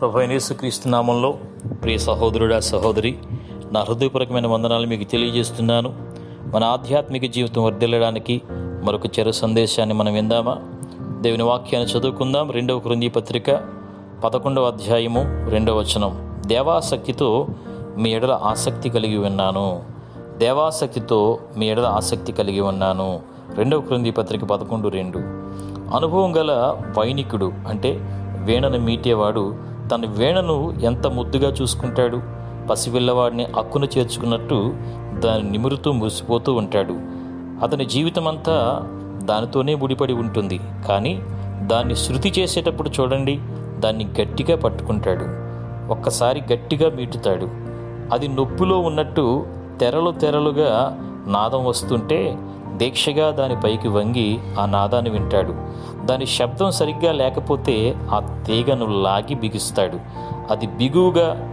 ప్రభు యేసుక్రీస్తు నామంలో ప్రియ సహోదరుడా సహోదరి నా హృదయపూర్వకమైన వందనాలు మీకు తెలియజేస్తున్నాను. మన ఆధ్యాత్మిక జీవితం వర్ధిల్లడానికి మరొక చెరు సందేశాన్ని మనం విందామా? దేవుని వాక్యాన్ని చదువుకుందాం. రెండవ కృంది పత్రిక పదకొండవ అధ్యాయము రెండవ వచనం. దేవాసక్తితో మీ ఎడల ఆసక్తి కలిగి ఉన్నాను. దేవాసక్తితో మీ ఎడల ఆసక్తి కలిగి ఉన్నాను. రెండవ కృంది పత్రిక పదకొండు రెండు. అనుభవం గల వైనికుడు అంటే వీణను మీటేవాడు తన వీణను ఎంత ముద్దుగా చూసుకుంటాడు? పసిపిల్లవాడిని అక్కును చేర్చుకున్నట్టు దాన్ని నిమురుతూ మురిసిపోతూ ఉంటాడు. అతని జీవితం అంతా దానితోనే ముడిపడి ఉంటుంది. కానీ దాన్ని శృతి చేసేటప్పుడు చూడండి దాన్ని గట్టిగా పట్టుకుంటాడు. ఒక్కసారి గట్టిగా మీటుతాడు. అది నొప్పిలో ఉన్నట్టు తెరలు తెరలుగా నాదం వస్తుంటే దీక్షగా దాని పైకి వంగి ఆ నాదాన్ని వింటాడు. దాని శబ్దం సరిగ్గా లేకపోతే ఆ తీగను లాగి బిగిస్తాడు. అది బిగువుగా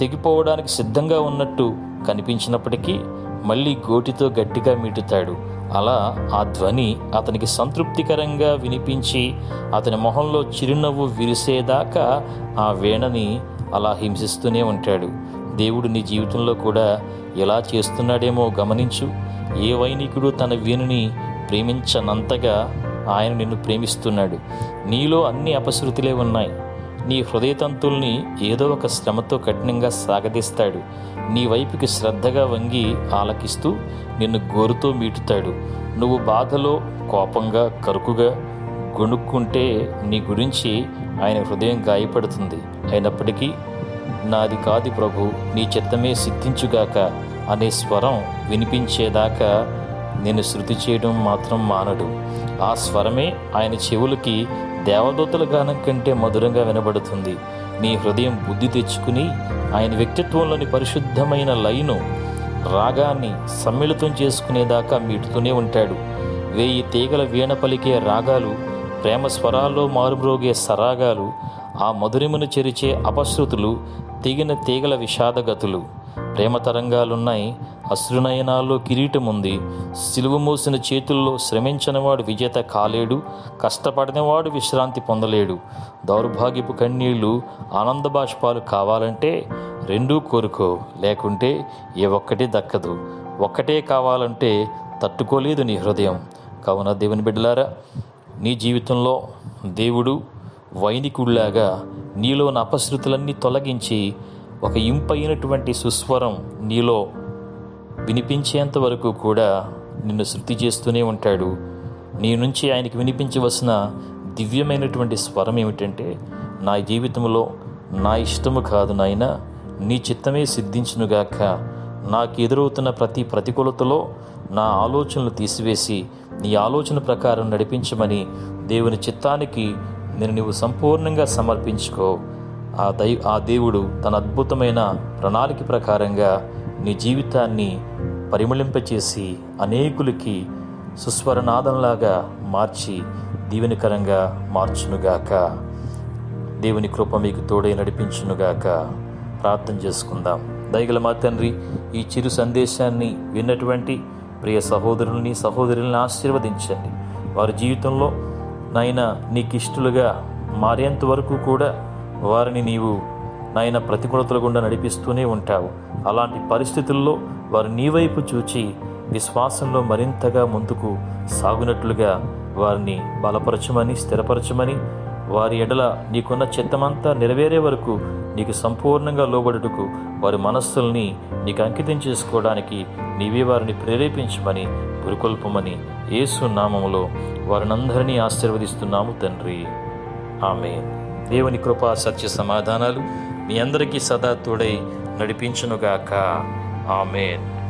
తెగిపోవడానికి సిద్ధంగా ఉన్నట్టు కనిపించినప్పటికీ మళ్ళీ గోటితో గట్టిగా మీటుతాడు. అలా ఆ ధ్వని అతనికి సంతృప్తికరంగా వినిపించి అతని మొహంలో చిరునవ్వు విరిసేదాకా ఆ వీణని అలా హింసిస్తూనే ఉంటాడు. దేవుడు నీ జీవితంలో కూడా ఎలా చేస్తున్నాడేమో గమనించు. ఏ వైనికుడు తన వీణుని ప్రేమించనంతగా ఆయన నిన్ను ప్రేమిస్తున్నాడు. నీలో అన్ని అపశృతులే ఉన్నాయి. నీ హృదయతంతుల్ని ఏదో ఒక శ్రమతో కఠినంగా సాగదీస్తాడు. నీ వైపుకి శ్రద్ధగా వంగి ఆలకిస్తూ నిన్ను గోరుతో మీటుతాడు. నువ్వు బాధలో కోపంగా కరుకుగా గొణుక్కుంటే నీ గురించి ఆయన హృదయం గాయపడుతుంది. అయినప్పటికీ నాది కాదు ప్రభు నీ చిత్తమే సిద్ధించుగాక. అనే స్వరం వినిపించేదాకా నేను శృతి చేయడం మాత్రం మానడు. ఆ స్వరమే ఆయన చెవులకి దేవదూతల గానం కంటే మధురంగా వినబడుతుంది. నీ హృదయం బుద్ధి తెచ్చుకుని ఆయన వ్యక్తిత్వంలోని పరిశుద్ధమైన లైను రాగాన్ని సమ్మిళితం చేసుకునేదాకా మీటుతూనే ఉంటాడు. వేయి తీగల వీణ పలికే రాగాలు ప్రేమ స్వరాల్లో మారుమ్రోగే సరాగాలు ఆ మధురిమును చెరిచే అపశ్రుతులు తెగిన తీగల విషాదగతులు. ప్రేమ తరంగాలున్నాయి. అశ్రునయనాల్లో కిరీటం ఉంది సిలువ మోసిన చేతుల్లో శ్రమించనివాడు విజేత కాలేడు. కష్టపడినవాడు విశ్రాంతి పొందలేడు. దౌర్భాగ్యపు కన్నీళ్ళు ఆనంద బాష్పాలు కావాలంటే రెండూ కోరుకో. లేకుంటే ఏ ఒక్కటి దక్కదు. ఒక్కటే కావాలంటే తట్టుకోలేదు నీ హృదయం. కావున దేవుని బిడ్డలారా నీ జీవితంలో దేవుడు వైనికుడిలాగా నీలోని అపశృతులన్నీ తొలగించి ఒక ఇంపైనటువంటి సుస్వరం నీలో వినిపించేంత వరకు కూడా నిన్ను శృతి చేస్తూనే ఉంటాడు. నీ నుంచి ఆయనకి వినిపించవలసిన దివ్యమైనటువంటి స్వరం ఏమిటంటే నా జీవితంలో నా ఇష్టము కాదు నాయన నీ చిత్తమే సిద్ధించునుగాక. నాకు ఎదురవుతున్న ప్రతి ప్రతికూలతలో నా ఆలోచనలు తీసివేసి నీ ఆలోచన ప్రకారం నడిపించమని దేవుని చిత్తానికి నేను నీవు సంపూర్ణంగా సమర్పించుకో. ఆ దై ఆ దేవుడు తన అద్భుతమైన ప్రణాళిక ప్రకారంగా నీ జీవితాన్ని పరిమళింపచేసి అనేకులకి సుస్వరనాదంలాగా మార్చి దీవెనకరంగా మార్చునుగాక. దేవుని కృప మీకు తోడై నడిపించునుగాక. ప్రార్థన చేసుకుందాం. దయగల మా తండ్రి ఈ చిరు సందేశాన్ని విన్నటువంటి ప్రియ సహోదరుల్ని సహోదరుల్ని ఆశీర్వదించండి. వారి జీవితంలో నాయన నీకు మారేంత వరకు కూడా వారిని నీవు నాయన ప్రతికూలతల గుండా నడిపిస్తూనే ఉంటావు. అలాంటి పరిస్థితుల్లో వారు నీ వైపు చూచి విశ్వాసంలో మరింతగా ముందుకు సాగునట్లుగా వారిని బలపరచమని స్థిరపరచమని వారి ఎడల నీకున్న చిత్తమంతా నెరవేరే వరకు నీకు సంపూర్ణంగా లోబడుటకు వారి మనస్సుల్ని నీకు అంకితం చేసుకోవడానికి నీవే వారిని ప్రేరేపించమని పురుకొల్పమని యేసు నామములో వారినందరినీ ఆశీర్వదిస్తున్నాము తండ్రి. ఆమె దేవుని కృపా సత్య సమాధానాలు మీ అందరికీ సదా తోడై నడిపించునుగాక. ఆమెన్.